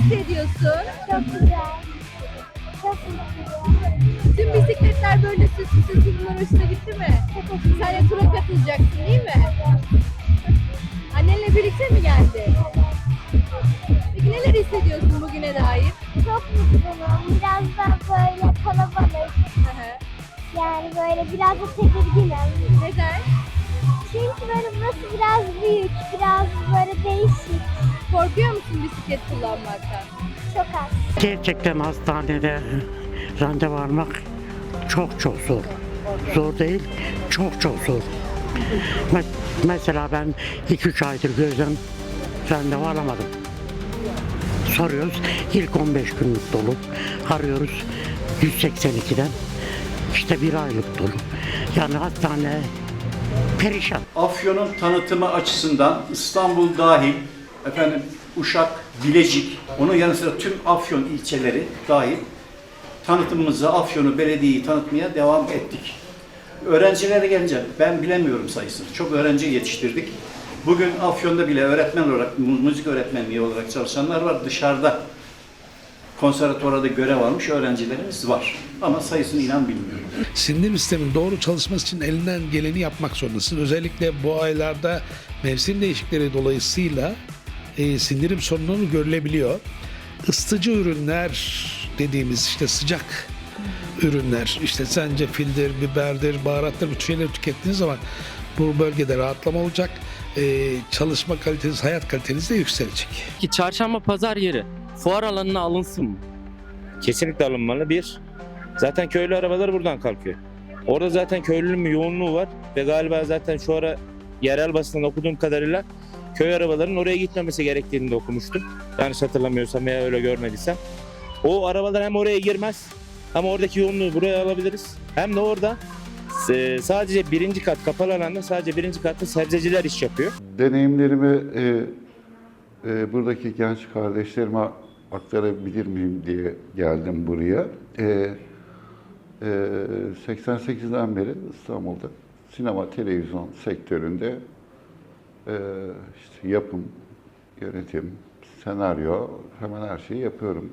hissediyorsun? Çok güzel. Çok mutluyum. Tüm bisikletler böyle süslü süslü bunlar hoşuna gitti mi? Çok hoşuma Sen de tura katılacaksın değil mi? Annenle birlikte mi geldi? Peki neler hissediyorsun bugüne dair? Çok mutluyum. Biraz da böyle kalabalık. Hı hı. Yani böyle biraz da tedirginim. Neden? Çünkü burası biraz büyük, biraz böyle değişik. Korkuyor musun bisiklet kullanmaktan? Çok az. Gerçekten hastanede randevu almak çok çok zor. Zor değil, çok çok zor. Me- Mesela ben 2-3 aydır gözden randevu alamadım. Soruyoruz, ilk 15 günlük dolu. Arıyoruz 182'den, işte bir aylık dolu. Yani hastane perişan. Afyon'un tanıtımı açısından İstanbul dahil, efendim Uşak, Bilecik, onun yanı sıra tüm Afyon ilçeleri dahil tanıtımımızı Afyon'u belediyeyi tanıtmaya devam ettik. Öğrencilere gelince ben bilemiyorum sayısını. Çok öğrenci yetiştirdik. Bugün Afyon'da bile öğretmen olarak, müzik öğretmenliği olarak çalışanlar var. Dışarıda konservatuvarda görev almış öğrencilerimiz var. Ama sayısını inan bilmiyorum. sindirim sistemin doğru çalışması için elinden geleni yapmak zorundasın. Özellikle bu aylarda mevsim değişikleri dolayısıyla e, sindirim sorunları görülebiliyor. Isıtıcı ürünler dediğimiz işte sıcak ürünler işte zencefildir, biberdir, baharattır bu tür şeyleri tükettiğiniz zaman bu bölgede rahatlama olacak. E, çalışma kaliteniz, hayat kaliteniz de yükselecek. ki çarşamba pazar yeri fuar alanına alınsın mı? Kesinlikle alınmalı. Bir, zaten köylü arabaları buradan kalkıyor. Orada zaten köylünün bir yoğunluğu var ve galiba zaten şu ara yerel basından okuduğum kadarıyla köy arabalarının oraya gitmemesi gerektiğini de okumuştum. Yanlış hatırlamıyorsam veya öyle görmediysem. O arabalar hem oraya girmez ama oradaki yoğunluğu buraya alabiliriz. Hem de orada e, sadece birinci kat kapalı alanda sadece birinci katta sebzeciler iş yapıyor. deneyimlerimi e, e, buradaki genç kardeşlerime aktarabilir miyim diye geldim buraya. E, e, 88'den beri İstanbul'da sinema televizyon sektöründe e, işte yapım, yönetim, senaryo hemen her şeyi yapıyorum.